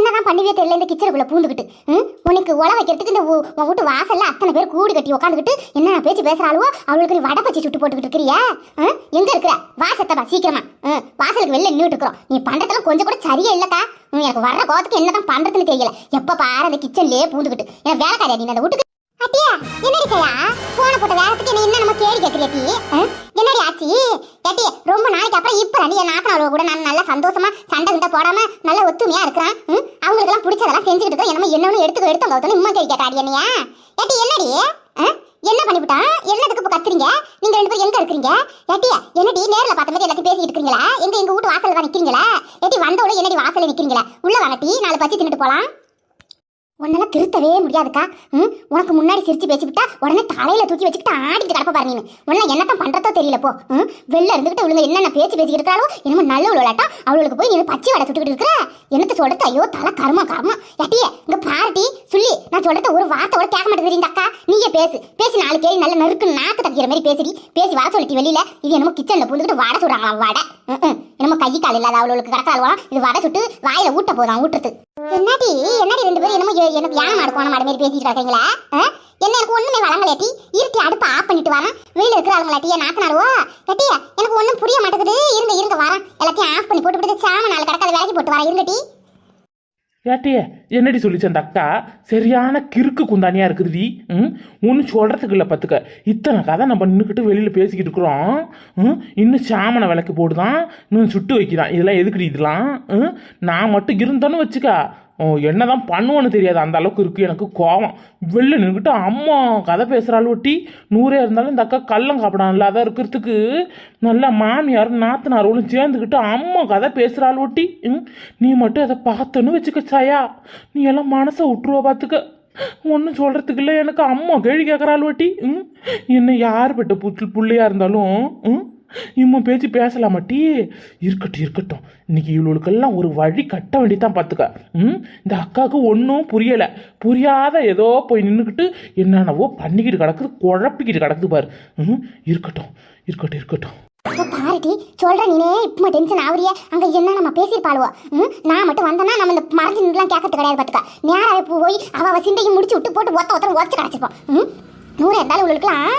என்னதான் பண்ணுவே தெரியல இந்த கிச்சனுக்குள்ள பூந்துக்கிட்டு உனக்கு உல வைக்கிறதுக்கு இந்த உ- உன் வீட்டு வாசல்ல அத்தனை பேர் கூடு கட்டி உட்காந்துக்கிட்டு என்ன பேச்சு பேசுறாளுவோ அவளுக்கு நீ வடை பச்சி சுட்டு போட்டுக்கிட்டு இருக்கிறியா? எங்க இருக்கிற? வாசத்தப்பா சீக்கிரமா. வாசலுக்கு வெளில நின்றுட்டு இருக்கிறோம். நீ பண்றதெல்லாம் கொஞ்சம் கூட சரியா இல்லக்கா. எனக்கு வர்ற கோத்துக்கு என்னதான் பண்றதுன்னு தெரியல. எப்ப பாரு அந்த கிச்சன்லயே பூந்துக்கிட்டு என் வேலைக்காரியா நீ அந்த வீட்டுக்கு? அட்டியா என்னடி செய்யா? போன போட்ட வேகத்துக்கு என்ன என்ன நம்ம கேள்வி கேட்கறியா டீ? என்னடி ஆச்சு? கேட்டி ரொம்ப நாளைக்கு அப்புறம் இப்ப நீ என் நாத்தனாரோட கூட நான் நல்லா சந்தோஷமா சண்டை கிட்ட போடாம நல்ல ஒத்துமையா இருக்கிறேன். பிடிச்சதெல்லாம் செஞ்சுக்கிட்டு இருக்கோம். என்னமோ என்னன்னு எடுத்துக்க எடுத்து அவங்க இம்மா கேட்க கேட்காடி என்னையா? ஏட்டி என்னடி? என்ன பண்ணிவிட்டான் என்னதுக்கு இப்போ கத்துறீங்க? நீங்க ரெண்டு பேரும் எங்க இருக்கிறீங்க? ஏட்டி என்னடி நேர்ல பார்த்த மாதிரி எல்லாத்தையும் பேசிட்டு இருக்கீங்களா? எங்க எங்க வீட்டு வாசல்ல தான் நிக்கிறீங்களா? ஏட்டி வந்தவள என்னடி வாசல்ல நிக்கிறீங்களா? உள்ள வாங்க டீ நாலு பச்சி தின்னுட்டு போலாம். உன்னால திருத்தவே முடியாதுக்கா. ம்? உனக்கு முன்னாடி சிரிச்சு பேசிவிட்டா உடனே தலையில தூக்கி வச்சுக்கிட்டு ஆடிட்டு கிடப்ப பாரு நீ உன்ன என்னத்தான் பண்றதோ தெரியல போ. ம்? வெளில இருந்துகிட்டு இவளுங்க என்னென்ன பேச்சு பேசிக்கிட்டு இருக்காளோ என்னமோ நல்ல உள்ளாட்டா அவளுக்கு போய் நீ பச்சை வடை சுட்டுக்கிட்டு இருக்கிற? என்னத்த சொல்றது? ஐயோ தலை கருமா கருமா. எட்டியே இங்க பாரட்டி சொல்லி. நான் சொல்றத ஒரு வார்த்தை கூட கேட்க மாட்டேங்குது இந்த அக்கா. நீயே பேசு. பேசி நாலு கேள்வி நல்ல நறுக்கு நாக்கு தக்கிற மாதிரி பேசுடி பேசி வர சொல்லிட்டு வெளியில. இது என்னமோ கிச்சன்ல புந்துக்கிட்டு வடை சுடுறாங்களா வடை. ம், என்னமோ கை கால் இல்லாத அவளுக்கு கிடக்காளுவா இது வடை சுட்டு வாயில ஊட்ட போதான் ஊட்டுறது என்னடி? என்னடி ரெண்டு பேரும் என்னமோ எனக்கு யானை மாடு போன மாடு மாதிரி பேசிட்டு இருக்கீங்களா என்ன எனக்கு ஒண்ணுமே வழங்கலாட்டி இருட்டி அடுப்பு ஆஃப் பண்ணிட்டு வரேன் வெளியில இருக்கிறாங்களாட்டி என் நாத்தனாருவோ கட்டியா எனக்கு ஒண்ணும் புரிய மாட்டேங்குது. இருங்க இருங்க வரேன். எல்லாத்தையும் ஆஃப் பண்ணி போட்டு விட்டு சாம நாலு கிடக்காத வேலைக்கு போட்டு வரேன். இருங்கட்டி ஏட்டியே என்னடி சொல்லிச்சு அந்த அக்கா? சரியான கிறுக்கு குந்தானியா இருக்குதுடி. ம்? ஒன்றும் சொல்கிறதுக்கு இல்லை பார்த்துக்க இத்தனை கதை நம்ம நின்றுக்கிட்டு வெளியில் பேசிக்கிட்டு இருக்கிறோம். ம்? இன்னும் சாமனை விளக்கு போடுதான். இன்னும் சுட்டு வைக்கிறான் இதெல்லாம் எதுக்குடி இதெல்லாம்? ம்? நான் மட்டும் இருந்தேன்னு வச்சுக்கா. என்ன என்னதான் பண்ணுவோன்னு தெரியாது. அந்த அளவுக்கு இருக்குது எனக்கு கோவம். வெளில நின்றுக்கிட்டு அம்மா கதை பேசுகிற ஒட்டி நூறே இருந்தாலும் இந்த அக்கா கள்ளம் காப்பிடான் அதான் இருக்கிறதுக்கு நல்லா மாமியாரும் நாத்தனாரோளும் சேர்ந்துக்கிட்டு அம்மா கதை பேசுகிற ஒட்டி நீ மட்டும் அதை பார்த்தோன்னு வச்சுக்க சாயா. நீ எல்லாம் மனசை விட்டுருவ பார்த்துக்க ஒன்றும் சொல்கிறதுக்கு இல்லை. எனக்கு அம்மா கேள்வி கேட்குறாள் ஒட்டி ம் என்ன யார் பெட்ட புத்து பிள்ளையாக இருந்தாலும் ம் இம்மும் பேச்சு பேசலாமாட்டி இருக்கட்டும் இருக்கட்டும். இன்னைக்கு இவளுக்கெல்லாம் ஒரு வழி கட்ட வேண்டியதான் பார்த்துக்க ம்? இந்த அக்காவுக்கு ஒன்றும் புரியலை. புரியாத ஏதோ போய் நின்றுக்கிட்டு என்னென்னவோ பண்ணிக்கிட்டு கிடக்குது குழப்பிக்கிட்டு கிடக்குது பாரு. ம்? இருக்கட்டும் இருக்கட்டும் இருக்கட்டும். பாரதி சொல்ற நீனே இப்போ டென்ஷன் ஆகுறியே? அங்க என்ன நம்ம பேசியிருப்பாளுவோ? நான் மட்டும் வந்தேன்னா நம்ம இந்த மறைஞ்சு நின்றுலாம் கேட்கறது கிடையாது பாத்துக்க. நேராக போய் அவ சிந்தையும் முடிச்சு விட்டு போட்டு ஒத்த ஒத்தரம் உடச்சு கிடச்சிருப்போம் ம்? நூறு இருந்தாலும் உங்களுக்குலாம்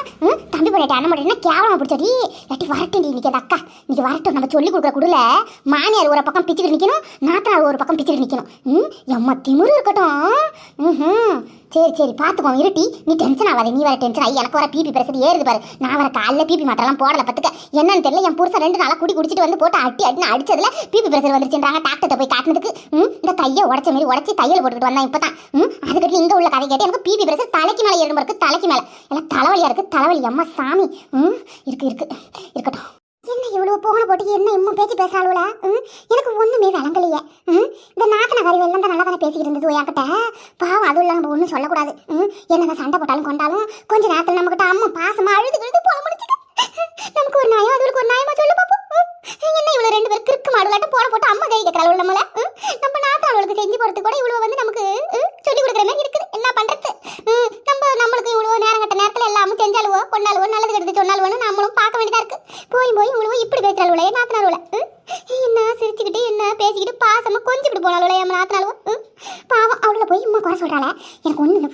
தம்பி பண்ணிட்டு அண்ணன் பண்ணிட்டு கேவலமாக பிடிச்சடி எட்டி வரட்டும் இன்னைக்கு அந்த அக்கா. இன்னைக்கு வரட்டும் நம்ம சொல்லி கொடுக்குற குடல. மாமியார் ஒரு பக்கம் பிச்சுக்கிட்டு நிக்கணும் நாத்தனார் ஒரு பக்கம் பிச்சுக்கிட்டு நிக்கணும். ம் எம்மா திமுரு இருக்கட்டும். ம் சரி சரி பார்த்துக்கோ இருட்டி. நீ டென்ஷன் ஆகாது நீ வர டென்ஷன் ஆகி எனக்கு வர பிபி பிரசதி ஏறுது பாரு. நான் வர காலைல பிபி மாத்திரலாம் போடல பார்த்துக்க என்னன்னு தெரியல என் புருஷன் ரெண்டு நாளாக குடி குடிச்சிட்டு வந்து போட்டு அட்டி அட்டின்னு அடிச்சதுல பிபி பிரசர் வந்துருச்சுன்றாங்க. டாக்டர்கிட்ட போய் காட்டினதுக்கு ம் இந்த கையை உடச்ச மாரி உடச்சி தையல் போட்டுக்கிட்டு வந்தேன் இப்பதான். ம் அதுக்கட்டு இங்கே உள்ள கதை கேட்டு எனக்கு பிபி பிரஷர் தலைக்கு மேலே ஏறும் இருக்கு தலைக்கு மேல. எல்லாம் தலைவலியா இருக்கு தலைவலி. அம்மா சாமி. ம் இருக்கு இருக்கு இருக்கட்டும். என்ன இவ்வளவு போகணும் போட்டு என்ன இம்மா பேச்சு பேசுறாளுல ம் எனக்கு ஒண்ணுமே விளங்கலையே. ம் இந்த நாத்தன மாதிரி எல்லாம் தான் நல்லா தானே பேசிக்கிட்டு இருந்தது என்கிட்ட பாவம் அதுவும் இல்லை நம்ம ஒன்றும் சொல்லக்கூடாது. ம்? என்னதான் சண்டை போட்டாலும் கொண்டாலும் கொஞ்ச நேரத்தில் நம்மக்கிட்ட அம்மா பாசமாக அழுது விழுது போல முடிச்சுட்டு நமக்கு ஒரு நியாயம் அதுகளுக்கு ஒரு நியாயமா சொல்லு பார்ப்போம் என்ன இவ்வளோ ரெண்டு பேர் கிறுக்கு மாடுலாட்டம் போட போட்டு அம்மா கை கேட்கறாள் நம்மள ம், நம்ம நாத்தாளர்களுக்கு செஞ்சு போறதுக்கு கூட இவ்வளோ வந்து நமக்கு ம், சொல்லி கொடுக்குற மாதிரி இருக்குது என்ன பண்றது ம், நம்ம நம்மளுக்கு இவ்வளவு நேரம் கட்ட நேரத்துல எல்லாமும் செஞ்சாலுவோ கொண்டாலுவோ நல்லது கெடுத்து சொன்னாலுவோன்னு நம்மளும் பார்க்க வேண்டியதா இருக்கு போய் போய் இவ்வளவு இப்படி பேசுறாளுவல என் நாத்தனாளுவல என்ன சிரிச்சுக்கிட்டு என்ன பேசிக்கிட்டு பாசமா கொஞ்சிக்கிட்டு போனாளுவல என் நாத்தனாளுவோ ம், பாவம் அவளை போய் இம்மா குறை சொல்றாள எனக்கு ஒண்ணு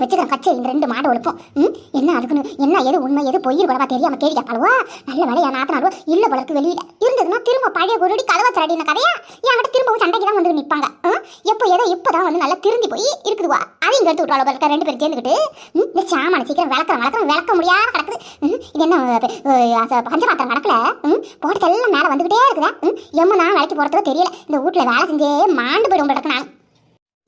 புரியல வச்சுக்கிறேன் கச்சை இந்த ரெண்டு மாடு ஒழுப்போம் ம், என்ன அதுக்குன்னு என்ன எது உண்மை எது பொய் கூட தெரியாம கேள்வி கேட்பாளுவோ நல்ல வேலை என் நாத்தனாளுவோ இல்லை போலருக்கு வெளியில. இருந்ததுன்னா திரும்ப பழைய குருடி கதவை திரடின கதையா? என்கிட்ட திரும்பவும் சண்டைக்கு தான் வந்து நிற்பாங்க எப்போ ஏதோ இப்போதான் வந்து நல்லா திருந்தி போய் இருக்குதுவா? அதையும் எடுத்து விட்டுவாளோ போல ரெண்டு பேரும் சேர்ந்துக்கிட்டு இந்த சாமான சீக்கிரம் விளக்குறேன் விளக்குறேன் விளக்க முடியாத கிடக்குது. இது என்ன பஞ்ச அஹ், பஞ்சபாத்திரம் கிடக்கல? ம், எல்லாம் மேலே வந்துகிட்டே இருக்குதா. ம், எம்ம நான் வேலைக்கு போகிறதோ தெரியல. இந்த வீட்டில் வேலை செஞ்சே மாண்டு போயிடும் கிடக்கு நான்.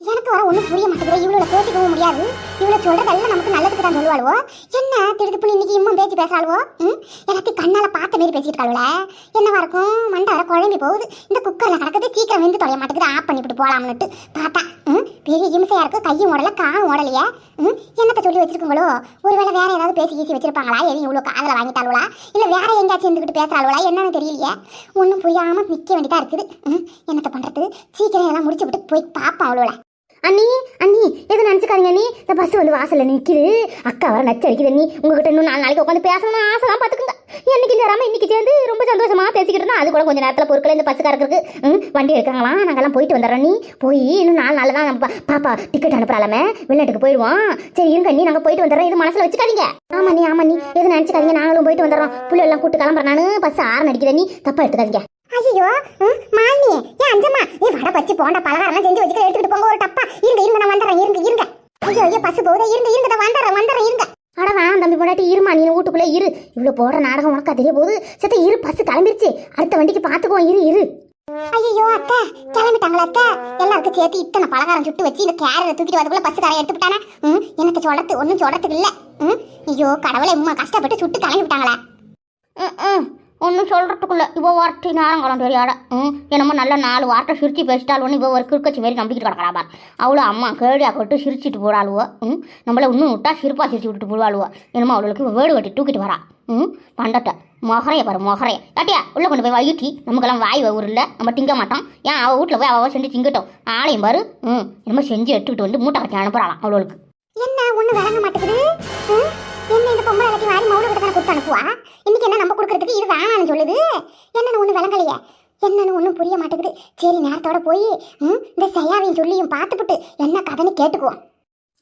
எனக்கு வர ஒன்றும் புரிய மாட்டேங்குது. இவ்வளோ பேசிக்கவும் முடியாது. இவ்வளோ சொல்கிறதெல்லாம் நமக்கு நல்லதுக்கு தான் சொல்லுவாளுவோ. என்ன திருடுப்புன்னு இன்னைக்கு இம்மும் பேச்சு பேசாளுவோ ம்? எல்லாத்தையும் கண்ணால் பார்த்த மாரி பேசிட்டு இருக்காளுல. என்னவா இருக்கும்? மண்டை வர குழம்பி போகுது. இந்த குக்கரில் கிடக்குது. சீக்கிரம் வெந்து தொலைய மாட்டேங்குது. ஆஃப் பண்ணிவிட்டு போகலாம்னுட்டு பார்த்தா ம்? பெரிய இம்சையாக இருக்குது கையும் ஓடல காலும் ஓடலையே. ம்? என்னத்தை சொல்லி வச்சிருக்குங்களோ ஒருவேளை வேற ஏதாவது பேசி கீசி வச்சிருப்பாங்களா? எதுவும் இவ்வளோ காதில் வாங்கிட்டாளுவா இல்லை வேற எங்கேயாச்சும் இருந்துக்கிட்டு பேசுறாளுவா என்னன்னு தெரியலையே. ஒன்றும் புரியாமல் நிற்க வேண்டியதாக இருக்குது. ம்? என்னத்தை பண்ணுறது சீக்கிரம் எல்லாம் முடிச்சு விட்டு போய் பார்ப்போம் அவ்வளோல. அண்ணி அண்ணி எதுவும் நினச்சிக்காதீங்க அண்ணி. இந்த பஸ் வந்து வாசல்ல நிற்கிது அக்கா வர நச்சரிக்குது அண்ணி. உங்ககிட்ட இன்னும் நாலு நாளைக்கு உட்காந்து பேசணும்னு ஆசை தான் பார்த்துக்குங்க என்னைக்கு தராமல் இன்னைக்கு சேர்ந்து ரொம்ப சந்தோஷமா பேசிக்கிட்டு இருந்தா அது கூட கொஞ்சம் நேரத்தில் பொருட்கள் இந்த பஸ்ஸுக்காரருக்கு ம் வண்டி எடுக்காங்களாம் நாங்கள்லாம் போயிட்டு வந்துடுறோம் நீ போய் இன்னும் நாலு நாள் தான் பாப்பா டிக்கெட் அனுப்புறாலாமே வெளிநாட்டுக்கு போயிடுவோம் சரி இருங்க நீ நாங்கள் போயிட்டு வந்துடுறோம். இது மனசில் வச்சுக்காதீங்க. ஆமா நீ ஆமா நீ எதுவும் நினச்சிக்காதீங்க. நாங்களும் போயிட்டு வந்துடுறோம். புள்ள எல்லாம் கூட்டு கிளம்புறேன் நான். பஸ் ஆறு நடிக்கிறேன் நீ தப்பா எடுத்துக்காதீங்க. ஐயோ மாலி ஏன் அஞ்சம்மா ஏ வடை பச்சி போண்டா பலகாரம் செஞ்சு வச்சுக்க எடுத்துட்டு போங்க ஒரு டப்பா. இருங்க இருங்க நான் வந்துடுறேன் இருங்க இருங்க. ஐயோ ஐயோ பஸ் போகுதே. இருங்க இருங்க வந்துடுறேன் வந்துடுறேன் இருங்க. அட வா தம்பி பொண்டாட்டி இருமா நீ வீட்டுக்குள்ளே இரு. இவ்வளோ போடுற நாடகம் உனக்கா தெரிய போகுது. சத்த இரு பஸ் கிளம்பிருச்சு. அடுத்த வண்டிக்கு பார்த்துக்குவோம் இரு இரு. ஐயோ அத்தை கிளம்பிட்டாங்களா அத்தை? எல்லாருக்கும் சேர்த்து இத்தனை பலகாரம் சுட்டு வச்சு இந்த கேரரை தூக்கிட்டு வரதுக்குள்ள பஸ் காரை எடுத்து விட்டானே ம் எனக்கு சொல்றது ஒன்றும் சொல்றதுக்கு இல்லை. ம் ஐயோ கடவுளை உம்மா கஷ்டப்பட்டு சுட்டு கிளம்பி விட்டாங்களே ம். ஒன்றும் சொல்கிறதுக்குள்ள இவ வார்த்தை நேரங்காலம் தெரியாத. ம் என்னமோ நல்ல நாலு வார்த்தை சிரித்து பேசிட்டால் ஒன்று இவ ஒரு கிறுக்கச்சி மாரி நம்பிக்கிட்டு கிடக்கிறாபார் அவ்வளோ அம்மா கேடியா கொட்டு சிரிச்சிட்டு போடாளுவோ ம் நம்மள இன்னும் விட்டா சிரிப்பாக சிரிச்சு விட்டுட்டு போடுவாளுவோ. என்னமோ அவளுக்கு வேடு வெட்டி தூக்கிட்டு வரா. ம் பண்டத்தை மொகரைய பாரு மொகரைய. தட்டியா உள்ளே கொண்டு போய் வயிற்றி நமக்கெல்லாம் வாய் ஊரில் நம்ம திங்க மாட்டோம். ஏன் அவள் வீட்டில் போய் அவள் செஞ்சு திங்கட்டும்? ஆளையும் பாரு. ம் என்னமோ செஞ்சு எடுத்துக்கிட்டு வந்து மூட்டை கட்டி அனுப்புகிறாளாம் அவளுக்கு. என்ன ஒன்று விளங்க மாட்டேங்குது? ம்? என்ன இந்த பொம்பளை கட்டி வாரி மௌன கிட்ட கொடுத்து அனுப்புவா? இன்னைக்கு என்ன நம்ம கொடுக்கறதுக்கு இது வேணாம்னு சொல்லுது. என்னன்னு ஒன்று விளங்கலையே. என்னன்னு ஒன்றும் புரிய மாட்டேங்குது. சரி நேரத்தோட போய் இந்த செய்யாவையும் சொல்லியும் பார்த்துப்புட்டு என்ன கதைன்னு கேட்டுக்குவோம்.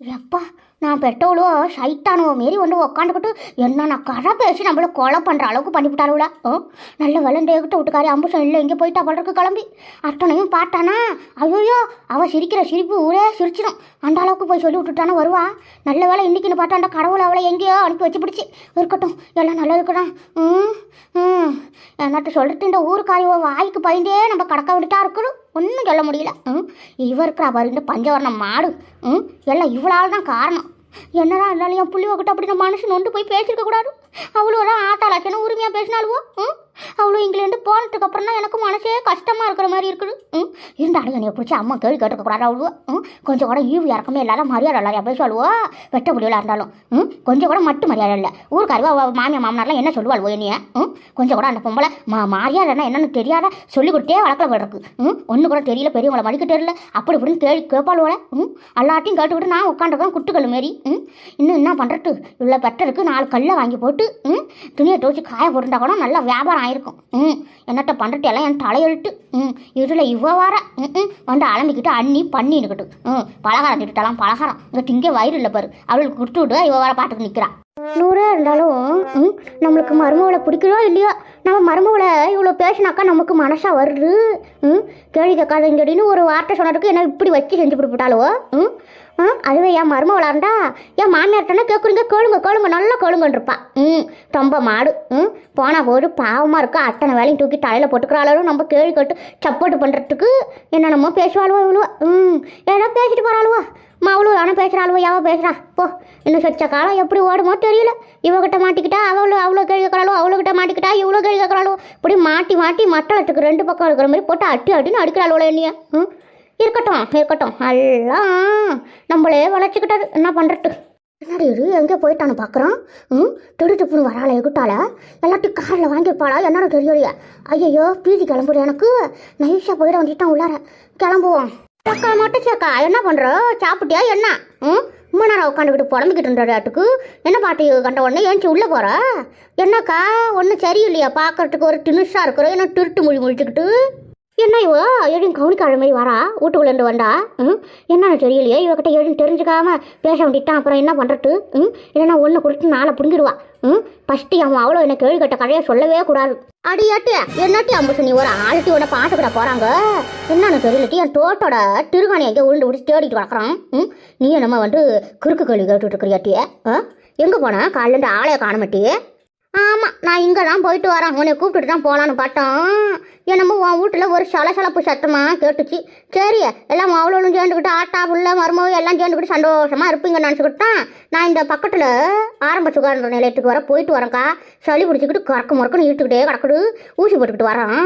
எப்பா நான் பெட்டோளோ சைட்டானுவோ மாரி ஒன்று உக்காந்துக்கிட்டு என்ன நான் கதை பேசி நம்மள கொலை பண்ணுற அளவுக்கு பண்ணிவிட்டாளுவல ஓ நல்ல விளண்டேகிட்ட விட்டுக்காரி அம்புஷம் இல்லை எங்கே போயிட்டா படுறதுக்கு கிளம்பி. அட்டனையும் பார்த்தானா? ஐயோயோ அவள் சிரிக்கிற சிரிப்பு ஊரே சிரிச்சிடும் அந்த அளவுக்கு போய் சொல்லி விட்டுட்டானா வருவா. நல்ல வேலை இன்னைக்குன்னு பார்த்தா அந்த கடவுளை அவளை எங்கேயோ அனுப்பி வச்சு பிடிச்சி இருக்கட்டும் எல்லாம் நல்லா இருக்கட்டும். ம் ம். என்னட்டு சொல்லிட்டு இந்த ஊருக்காரியோ வாய்க்கு பயந்தே நம்ம கடக்க விட்டுட்டா இருக்கணும். ஒன்றும் சொல்ல முடியல. ம்? இவ இருக்கிறா பாருங்க இந்த மாடு. ம்? எல்லாம் இவ்வளால் தான் காரணம். என்னடா இருந்தாலும் என் புள்ளி கிட்ட அப்படி மனுஷன் ஒன்று போய் பேசியிருக்க கூடாது? அவ்வளோ தான் உரிமையாக பேசினாலுவோ ம்? அவ்வளோ இங்கிலேருந்து போனதுக்கு அப்புறம் தான் எனக்கு மனசே கஷ்டமாக இருக்கிற மாதிரி இருக்குது. ம் இருந்தாலும் என்னை பிடிச்சி அம்மா கேள்வி கேட்டுக்கக்கூடாது அவ்வளோ ம் கொஞ்சம் கூட ஈவு இறக்கமே இல்லாத மரியாதை இல்லாத சொல்லுவோ? வெட்ட புள்ளிகளாக இருந்தாலும். ம் கொஞ்சம் கூட மட்டும் மரியாதை இல்லை. ஊருக்காரவா மாமியா மாமனார்லாம் என்ன சொல்லுவாள் என்னைய? ம் கொஞ்சம் கூட அந்த பொம்பளை மா மரியாதைன்னா என்னன்னு தெரியாத சொல்லி கொடுத்தே வளர்க்கல போடுறக்கு ம் ஒன்று கூட தெரியல பெரியவங்களை மடிக்க தெரியல. அப்படி இப்படின்னு கேள்வி கேட்பாளுவோல ம் எல்லாத்தையும் கேட்டுக்கிட்டு நான் உட்காந்துருக்கேன் குட்டுக்கல் மாரி. ம் இன்னும் என்ன பண்ணுறது இவ்வளோ பெட்டருக்கு நாலு கல்லை வாங்கி போட்டு ம் துணியை துவச்சி காய போட்டுட்டா கூட நல்லா வியாபாரம் ஆயிருக்கும். ம் என்னட்ட பண்ணுறது எல்லாம் என் தலையெழுத்து ம் இதில் இவ்வளோ வர ம் ம் வந்து அலம்பிக்கிட்டு அண்ணி பண்ணின்னுக்கிட்டு ம் பலகாரம் திட்டுட்டாலாம் பலகாரம். இங்கே திங்க வயிறு இல்லை பாரு. அவளுக்கு கொடுத்து விட்டு இவ்வளோ வர பாட்டுக்கு நிற்கிறான் நூறே இருந்தாலும் ம் நம்மளுக்கு மருமகளை பிடிக்கிறோ இல்லையோ நம்ம மருமகளை இவ்வளோ பேசினாக்கா நமக்கு மனசாக வருது. ம் கேள்வி கேட்காதங்கடின்னு ஒரு வார்த்தை சொன்னதுக்கு என்ன இப்படி வச்சு செஞ்சு கொடுத்துட்டாலோ ம் ஆ அதுவே என் மருமவளாக இருந்தா என் மாமியார்ட்டனா கேட்குறீங்க கேளுங்க கேளுங்க நல்லா கேளுங்கன்னு இருப்பா ம் ரொம்ப மாடு. ம் போனால் போது பாவமாக இருக்கா அத்தனை வேலையும் தூக்கி தலையில் போட்டுக்கிறாளும் நம்ம கேள்வி கேட்டு சப்போர்ட் பண்ணுறதுக்கு என்னென்னமோ பேசுவாளுவோ இவ்வளோ ம் ஏதோ பேசிட்டு போகிறாளுவோ அவளும் ஆனால் பேசுகிறாளுவோ யாவ பேசுகிறா போ இன்னும் சொச்ச காலம் எப்படி ஓடுமோ தெரியல. இவகிட்ட மாட்டிக்கிட்டா அவளோ அவ்வளோ கேள்வி கேட்குறாளோ அவளுக்கிட்ட மாட்டிக்கிட்டா இவ்வளோ கேள்வி கேட்குறாளோ. இப்படி மாட்டி மாட்டி மட்டளத்துக்கு ரெண்டு பக்கம் இருக்கிற மாதிரி போட்டு அட்டி அட்டின்னு அடிக்கிறாளோ என்னைய. ம் இருக்கட்டும் இருக்கட்டும். எல்லாம் நம்மளே வளர்ச்சிக்கிட்டது என்ன பண்ணுறது என்னடி இது எங்கே போயிட்டான்னு பார்க்குறோம் ம் திடு வராள எகுட்டால எல்லாத்தையும் காரில் வாங்கியிருப்பாளா? என்னடா தெரியலையே. ஐயையோ பீதி கிளம்புற எனக்கு. நைஸாக போயிட வந்துட்டான் உள்ளார. கிளம்புவோம். சக்கா மட்டும் சேக்கா என்ன பண்ணுற சாப்பிட்டியா என்ன? ம் ரொம்ப நேரம் உட்காந்துக்கிட்டு புலம்பிக்கிட்டு இருந்தாட்டுக்கு என்ன பாட்டி கண்ட உடனே ஏஞ்சி உள்ளே போகிற என்னக்கா ஒன்றும் சரியில்லையா பார்க்கறதுக்கு ஒரு தினுஷாக இருக்கிறோம். என்ன திருட்டு மொழி முழிச்சுக்கிட்டு? என்ன இவ? எதுவும் கவனிக்காத மாதிரி வரா வீட்டுக்குள்ளேருந்து வந்தா? ம்? என்னன்னு தெரியலையே. இவகிட்ட எதுவும் தெரிஞ்சுக்காம பேச வேண்டிட்டான். அப்புறம் என்ன பண்ணுறது ம்? இல்லைன்னா ஒன்று கொடுத்து நாளை பிடுங்கிடுவா. ம்? ஃபஸ்ட்டு அவன் அவ்வளோ என்ன கேள்வி கட்ட கடையை சொல்லவே கூடாது. அடியாட்டி ஏட்டு என்னட்டி அம்புசு நீ ஒரு ஆளுட்டி உன்னை பார்த்துக்கிட போகிறாங்க என்னன்னு தெரியலட்டி என் தோட்டோட திருகாணி எங்கே உருண்டு விட்டு தேடிட்டு வளர்க்குறான். ம்? நீ நம்ம வந்து குறுக்கு கேள்வி கேட்டுட்டு இருக்கிறியாட்டியே ஆ? எங்கே போனா? காலிலேருந்து ஆளைய காணமாட்டியே ஆமாம் நான் இங்கே தான் போயிட்டு வரேன். உன்னை கூப்பிட்டுட்டு தான் போகலான்னு பார்த்தோம் என்னமோ உன் வீட்டில் ஒரு சலசலப்பு சத்தமாக கேட்டுச்சு. சரி எல்லாம் அவ்வளோலும் சேர்ந்துக்கிட்டு ஆட்டா புள்ள மருமக எல்லாம் சேர்ந்துக்கிட்டு சந்தோஷமாக இருப்பீங்கன்னு நினச்சிக்கிட்டு தான் நான் இந்த பக்கத்தில் ஆரம்ப சுகாதார நிலையத்துக்கு வர போயிட்டு வரேன்க்கா. சளி பிடிச்சிக்கிட்டு கறக்க முறக்குன்னு இழுத்துக்கிட்டே கிடக்குது. ஊசி போட்டுக்கிட்டு வரேன்.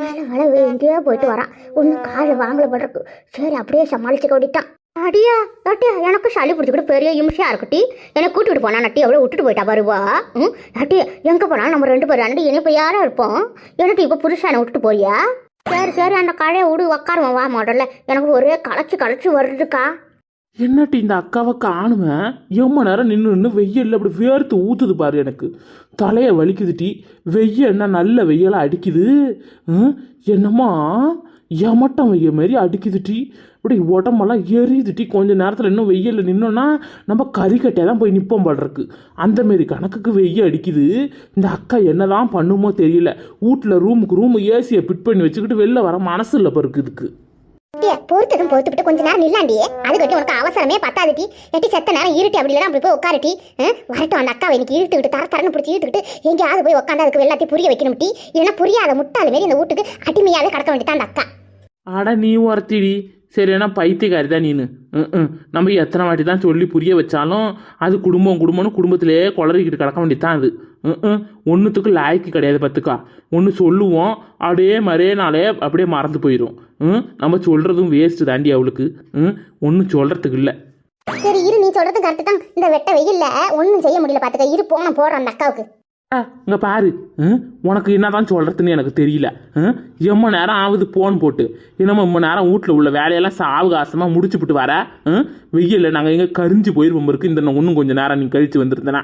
மேலே வேலை வேண்டியே போயிட்டு வரான். ஒன்றும் காலில் வாங்கல படுறக்கு சரி அப்படியே சமாளிச்சுக்க ஓடிட்டான் அடியா நட்டி எனக்கு சளி பிடிச்சிக்கிட்டு பெரிய இம்சையாக இருக்கட்டி என்னை கூட்டிகிட்டு போனா நட்டி அவ்வளோ விட்டுட்டு போயிட்டா வருவா. ம்? நட்டி எங்கே போனாலும் நம்ம ரெண்டு பேரும் அண்டி யாரும் இருப்போம். எனக்கு இப்போ புருஷனை விட்டுட்டு போறியா? சரி சரி அந்த கழையை விடு உக்காருவோம் வா முதல்ல. எனக்கு ஒரே களைச்சி களைச்சி வருதுக்கா. என்னட்டி இந்த அக்காவை காணுமே? எம்ம நேரம் நின்று நின்று வெயில் அப்படி வேர்த்து ஊத்துது பாரு எனக்கு. தலையை வலிக்குதுட்டி வெய்ய என்ன நல்ல வெயிலாக அடிக்குது? ம், என்னம்மா? எமட்டம் வெய்ய மாதிரி அடிக்குதுட்டி இப்படி உடம்பெல்லாம் எரியுதுட்டி கொஞ்சம் நேரத்தில் இன்னும் வெயிலில் நின்னோன்னா நம்ம கறிக்கட்டையாக தான் போய் நிற்போம் படுறக்கு அந்த மாரி கணக்குக்கு வெய்ய அடிக்குது. இந்த அக்கா என்னதான் பண்ணுமோ தெரியல. வீட்டில் ரூமுக்கு ரூம் ஏசியை ஃபிட் பண்ணி வச்சுக்கிட்டு வெளில வர மனசு இல்லை பருக்கு இதுக்கு. பொறுத்ததும் பொறுத்துட்டு கொஞ்ச நேரம் நில்லாண்டியே. அதுக்கட்டி உனக்கு அவசரமே பத்தாதுட்டி எட்டி செத்த நேரம் இருட்டி அப்படி இல்லைனா அப்படி போய் உட்காருட்டி வரட்டும் அந்த அக்காவை எனக்கு இழுத்துக்கிட்டு தர தரன்னு பிடிச்சி இழுத்துக்கிட்டு எங்கேயாவது போய் உட்காந்து அதுக்கு எல்லாத்தையும் புரிய வைக்கணும் டி. இல்லைன்னா புரியாத முட்டாள் மாரி இந்த வீட்டுக்கு அடிமையாவே கடக்க வேண்டியதான் அந்த அக்கா. அட நீ ஒருத்திடி சரி ஏன்னா பைத்தியக்காரி தான் நீனு. ம், ம். நம்ம எத்தனை வாட்டி தான் சொல்லி புரிய வச்சாலும் அது குடும்பம் குடும்பம்னு குடும்பத்திலே குளறிக்கிட்டு கிடக்க வேண்டியது அது. ஒன்றுத்துக்கு லாய்க்கு கிடையாது பார்த்துக்கா. ஒன்று சொல்லுவோம் அப்படியே மறே நாளே அப்படியே மறந்து போயிடும் ம் நம்ம சொல்கிறதும் வேஸ்ட்டு தாண்டி அவளுக்கு. ம் ஒன்றும் சொல்கிறதுக்கு இல்லை. சரி இரு நீ சொல்றது கரெக்டு தான். இந்த வெட்ட வெயிலில் ஒன்றும் செய்ய முடியல பார்த்துக்க. இரு போன போடுறோம் அந்த அக்காவுக்கு. இங்கே பாரு. உனக்கு என்னதான் சொல்கிறதுன்னு எனக்கு தெரியல. ம், எம்ம நேரம் ஆகுது போன் போட்டு. என்னமோ இம்ம நேரம் வீட்டில் உள்ள வேலையெல்லாம் சாவகாசமாக முடிச்சுப்பிட்டு வர. ம், நாங்கள் எங்கே கரிஞ்சு போயிருப்போம் இருக்கு இந்த இன்னும் கொஞ்சம் நேரம் நீ கழித்து வந்திருந்தேனா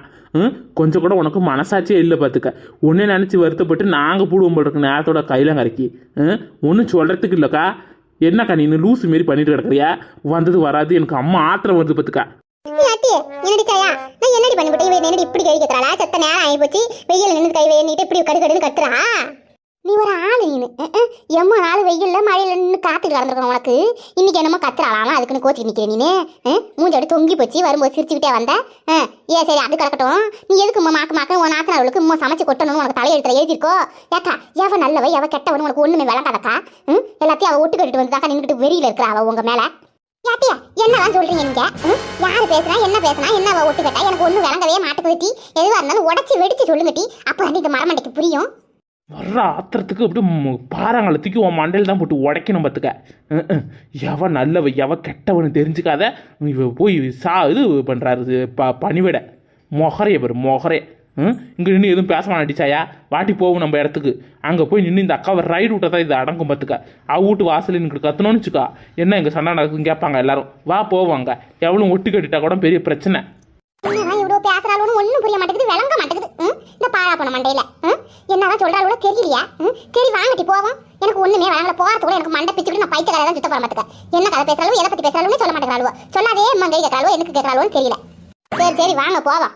கொஞ்சம் கூட உனக்கு மனசாட்சியே இல்லை பார்த்துக்க ஒன்றே நினச்சி வருத்தப்பட்டு நாங்கள் போடுவோம் போல் இருக்கு நேரத்தோட கையில் கரைக்கி. ஒன்றும் சொல்கிறதுக்கு இல்லைக்கா. என்னக்கா நீ லூசு மாரி பண்ணிட்டு கிடக்குறியா? வந்தது வராது. எனக்கு அம்மா ஆத்திரம் வருது பார்த்துக்கா ஏட்டி என்னடி சாயா நான் என்னடி பண்ணிவிட்டேன் இவன் என்னடி இப்படி கை கேட்கறாளா செத்த நேரம் ஆகி போச்சு. வெயில் நின்று கை வேணிட்டு இப்படி கடு கடுன்னு கத்துறா? நீ ஒரு ஆளு நீனு. அஹ், நாள் வெயில்ல மழையில நின்று காத்துட்டு கலந்துருக்கோம் உனக்கு. இன்னைக்கு என்னமோ கத்துறாளாம். அதுக்குன்னு கோச்சிட்டு நிக்கிற நீனு. அஹ், மூஞ்சாடி தொங்கி போச்சு. வரும்போது சிரிச்சுக்கிட்டே வந்த. அஹ், ஏ சரி அது கிடக்கட்டும் நீ எதுக்கு உம்மா மாக்கு மாக்க உன் நாத்தனார்களுக்கு உம்மா சமைச்சு கொட்டணும்னு உனக்கு தலையெழுத்துல எழுதிருக்கோ ஏக்கா எவ நல்லவ எவ கெட்டவனு உனக்கு ஒண்ணுமே விளங்காதக்கா? ம்? எல்லாத்தையும் அவ ஒட்டு கட்டிட்டு வந்துட்டாக்கா நின்றுட்டு வெறியில இருக்கிற அவ உங்க மேல. யாத்தியா என்னதான் சொல்றீங்க நீங்க யாரு பேசுறா? என்ன பேசுனா? என்ன அவ ஒட்டு கேட்டா? எனக்கு ஒண்ணு விளங்கவே மாட்டேங்குது டி. எதுவா இருந்தாலும் உடச்சி வெடிச்சு சொல்லுங்க டி. அப்ப வந்து இந்த மரமண்டைக்கு புரியும். வர்ற ஆத்திரத்துக்கு அப்படியே ம- தூக்கி உன் மண்டையில் தான் போட்டு உடைக்கணும் பார்த்துக்க எவ நல்லவ எவ கெட்டவனு தெரிஞ்சுக்காத இவ போய் சா இது பண்ணுறாரு ப பணிவிட. மொகரைய பாரு மொகரைய. இங்கே நின்று எதுவும் பேச மாட்டிச்சாயா வாட்டி போவோம் நம்ம இடத்துக்கு. அங்கே போய் நின்று இந்த அக்காவை ரைடு விட்டா தான் இது அடங்கும் பார்த்துக்க அவ வீட்டு வாசல் எனக்கு கத்தணும்னு வச்சுக்கா. என்ன இங்கே சண்டை நடக்குதுன்னு கேட்பாங்க எல்லாரும். வா போவாங்க எவ்வளோ ஒட்டு கட்டிட்டா கூட பெரிய பிரச்சனை. என்னதான் இவ்வளவு பேசுறாலும் ஒன்றும் புரிய மாட்டேங்குது விளங்க மாட்டேங்குது. ம்? இந்த பாழா போன மண்டையில. ம்? என்னதான் சொல்றாலும் தெரியலையா? ம்? சரி வாங்கிட்டு போவோம். எனக்கு ஒண்ணுமே விளங்கல போறது கூட எனக்கு மண்டை பிச்சுட்டு நான் பைத்த தான் சுத்த போற மாட்டேங்க என்ன கதை பேசுறாலும் எதை பத்தி பேசுறாலும் சொல்ல மாட்டேங்கிறாளுவோ. சொல்லாதே அம்மா கை கேட்கறாளோ எனக்கு கேட்கறாளோன்னு தெரியல. சரி சரி வாங்க போவோம்.